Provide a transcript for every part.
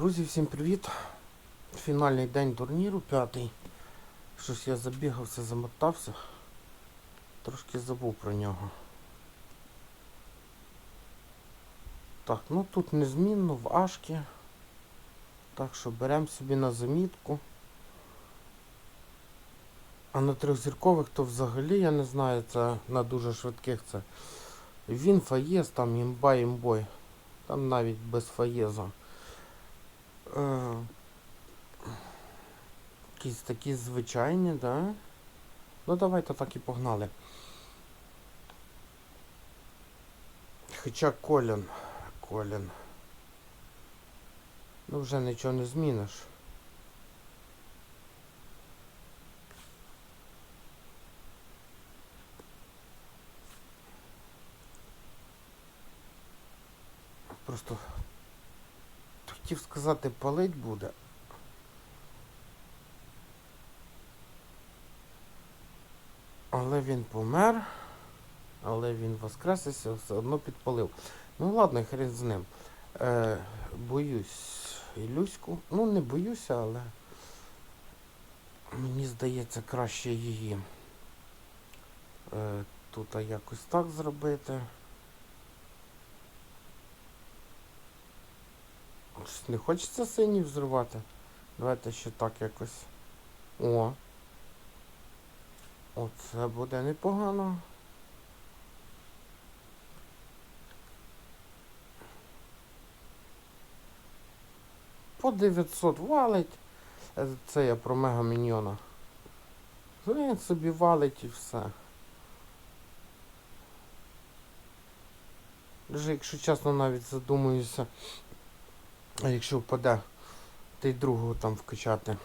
Друзі, всім привіт! Фінальний день турніру, п'ятий. Щось я забігався, замотався. Трошки забув про нього. Так, ну тут незмінно в Ашкі. Так що беремо собі на замітку. А на трьохзіркових то взагалі я не знаю, це на дуже швидких це. Він фаєз, там імба імбой. Там навіть без фаєза. Е, Якісь такі звичайні, да? Ну давайте так і погнали. Хоча Колін. Колін. Ну вже нічого не зміниш. Просто хотів сказати, палить буде. Але він помер, але він воскресився, все одно підпалив. Ну ладно, хрен з ним. Е, боюсь Ілюську. Ну не боюся, але мені здається краще її. Е, тут якось так зробити. Не хочеться синій взривати. Давайте ще так якось. О. Оце буде непогано. По 900 валить. Це я про мега міньйона. Він собі валить і все. Вже, якщо чесно, навіть задумуюся. А якщо впаде, то й другого там вкачати.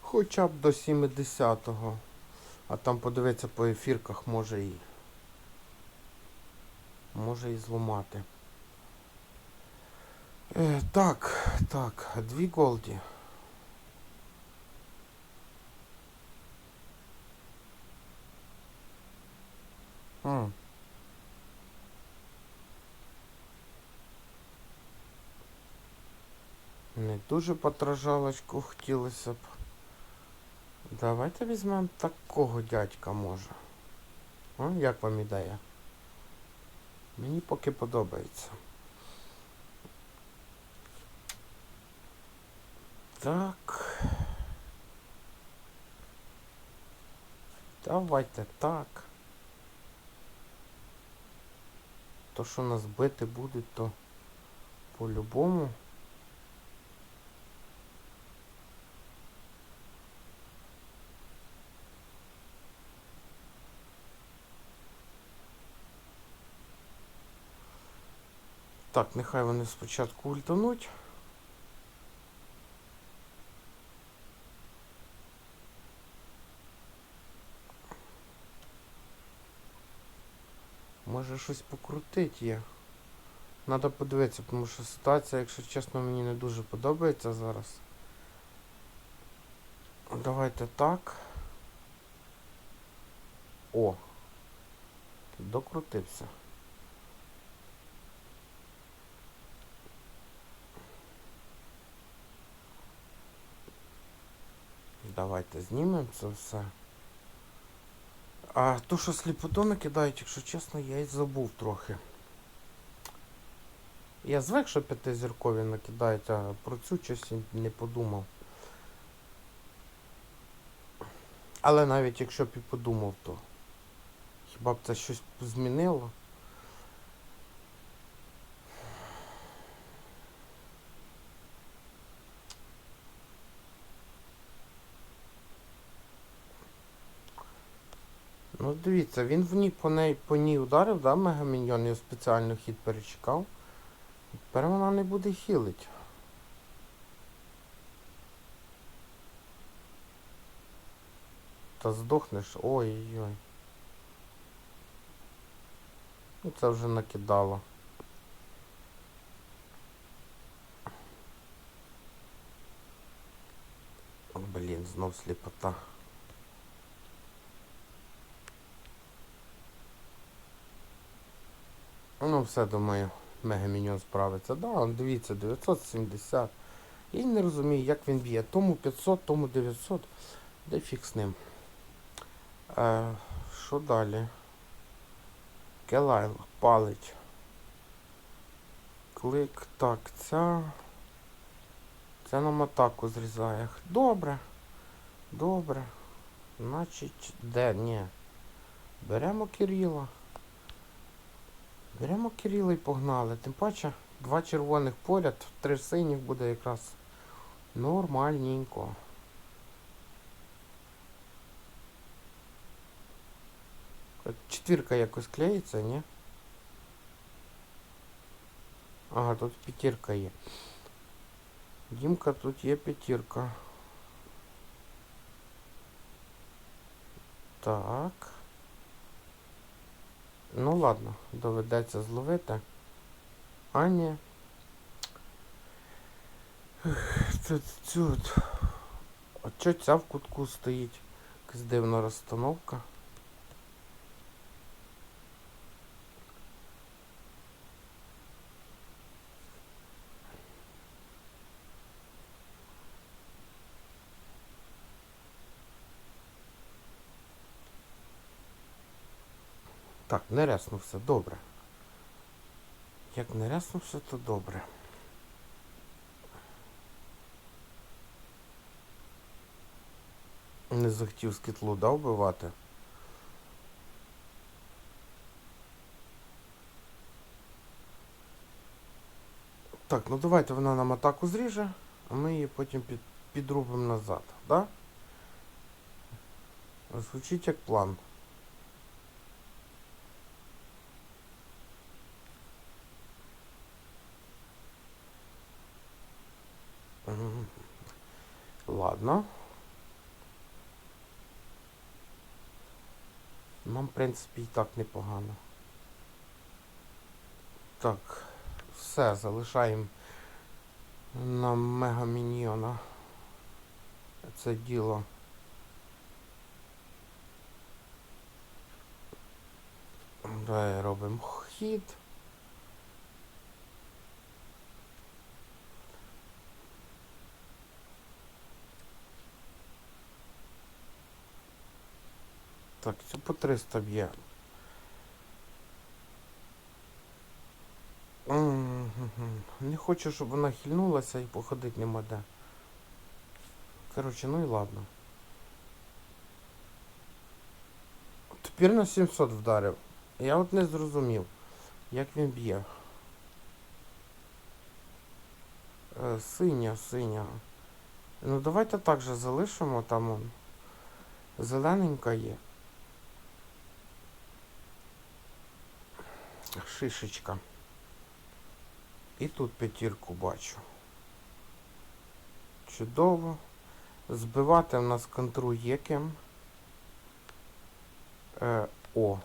Хоча б до 70-го. А там подивитися по ефірках може і. Може і зламати. Е, так, так, дві голді. Дуже потражалочку хотілося б. Давайте візьмемо такого дядька може. А, як вам ідея? Мені поки подобається. Так. Давайте так. То, що нас бити будуть, то по-любому. Так, нехай вони спочатку ультануть. Може щось покрутить є. Надо подивитися, тому що ситуація, якщо чесно, мені не дуже подобається зараз. Давайте так. О! Докрутився. Давайте знімемо це все. А то, що сліпотони кидають, якщо чесно, я й забув трохи. Я звик, що п'ятизіркові накидають, а про цю щось не подумав. Але навіть якщо б і подумав, то хіба б це щось змінило? Ну дивіться, він в ній по ній по ній ударив, да, мегаміньйон, я спеціально хід перечекав. Тепер вона не буде хілить. Та здохнеш. Ой-ой-ой. Ну це вже накидало. Блін, знов сліпота. Ну, все думаю. Мегаміньон справиться. Да, дивіться, 970. Я не розумію, як він б'є. Тому 500, тому 900. Де фіг з ним. Е, що далі? Келайл палить. Клик. Так, ця. Це нам атаку зрізає. Добре. Добре. Значить, де? Ні. Беремо Кирила. Беремо Кирила і погнали. Тим паче, два червоних поряд, три синіх буде якраз нормальненько. Четвірка якось клеїться, ні? Ага, тут п'ятірка є. Дімка, тут є п'ятірка. Так. Ну ладно, доведеться зловити. А ні. Тут. А чо ця в кутку стоїть? Якась дивна розстановка. Так, не рясно все, добре. Як не рясно все, то добре. Не захотів скітлу, да, вбивати? Так, ну давайте вона нам атаку зріже, а ми її потім під, підрубимо назад, да? Звучить як план. Ладно. Нам, в принципі, і так непогано. Так, все, залишаємо на мегаміньйона це діло. Давай робимо хід. Так, цю по 300 б'є. Не хочу, щоб вона хильнулася і походити нема де. Коротше, ну і ладно. Тепер на 700 вдарив. Я от не зрозумів, як він б'є. Е, синя, синя. Ну давайте так же залишимо там он. Зелененька є. Шишечка. І тут п'ятірку бачу. Чудово. Збивати в нас контру є. Е, о.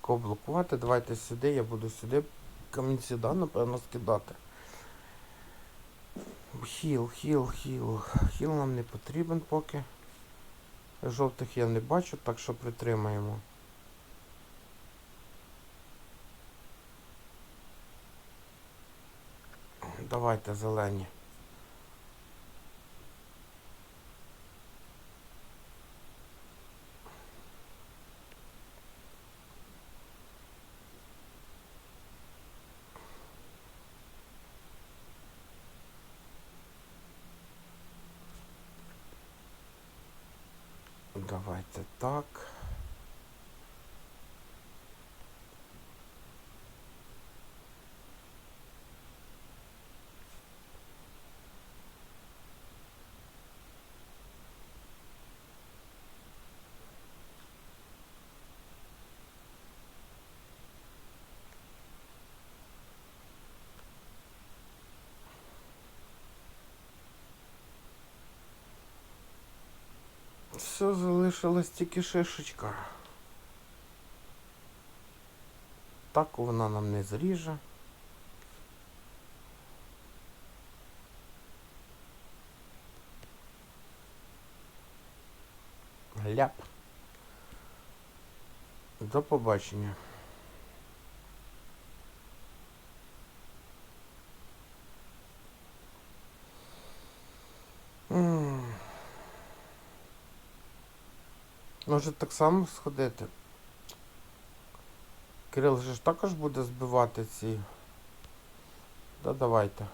Кого блокувати? Давайте сюди, я буду сюди камінці, да, напевно, скидати. Хіл, хіл, хіл. Хіл нам не потрібен поки. Жовтих я не бачу, так що притримаємо. Давайте зелені. Давайте так. Все, залишилась тільки шишечка. Так вона нам не зріже. Ляп. До побачення. Може так само сходити. Кирил же ж також буде збивати ці. Да давайте.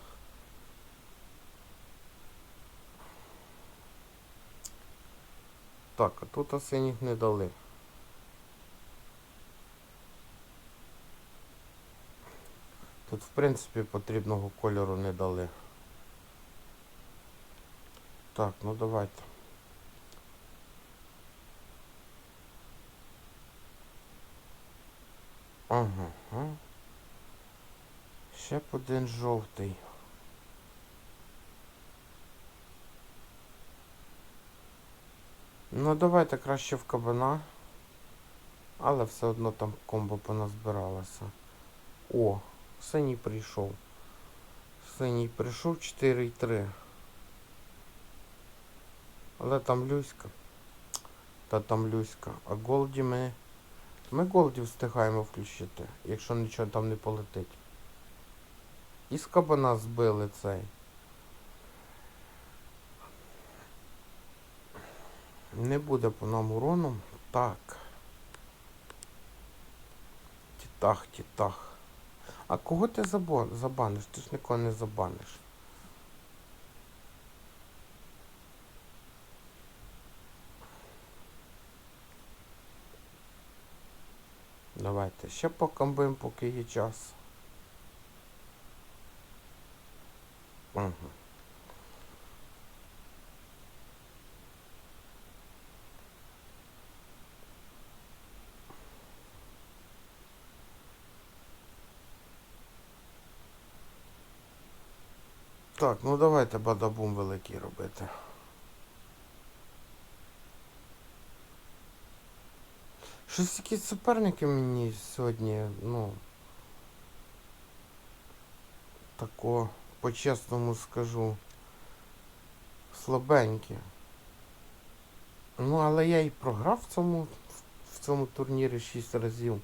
Так, а тут синіх не дали. Тут, в принципі, потрібного кольору не дали. Так, ну давайте. Ага. Ще б один жовтий. Ну давайте краще в кабана. Але все одно там комбо поназбиралося. О, синій прийшов. Синій прийшов 4,3. Але там Люська. Та там Люська. А Голді ми. Ми Голді встигаємо включити, якщо нічого там не полетить. І з кабана збили цей. Не буде по нам урону. Так. Тітах, тітах. А кого ти забаниш? Ти ж нікого не забаниш. Давайте ще покамбим, поки є час. Ага. Так, ну давайте бадабум великий робити. Щось якісь суперники мені сьогодні, ну. Тако, по-чесному скажу. Слабенькі. Ну, але я і програв в цьому, в цьому турнірі 6 разів.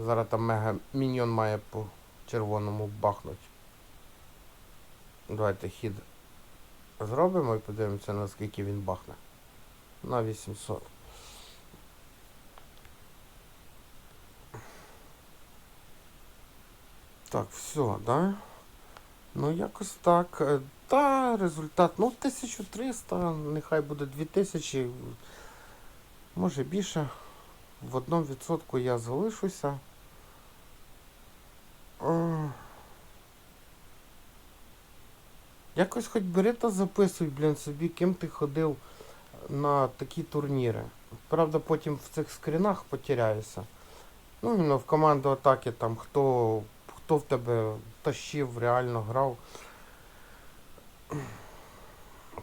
Зараз там мега міньйон має по червоному бахнуть. Давайте хід зробимо і подивимося, наскільки він бахне. На 800. Так, все, да? Ну, якось так. Е, Та, результат, ну, 1300, нехай буде 2000, може більше. В одному відсотку я залишуся. Е, Якось хоч бери та записуй, блін, собі, ким ти ходив на такі турніри. Правда, потім в цих скрінах потеряєшся. Ну, іменно в команду атаки там хто, хто в тебе тащив, реально грав.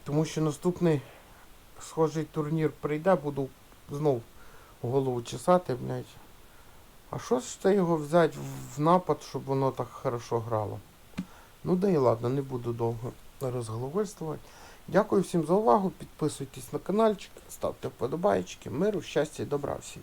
Тому що наступний схожий турнір прийде, буду знов голову чесати, блядь. А що ж це його взяти в напад, щоб воно так хорошо грало? Ну да і ладно, не буду довго розголовольствувати. Дякую всім за увагу. Підписуйтесь на каналчик, ставте вподобайки. Миру, щастя і добра всім.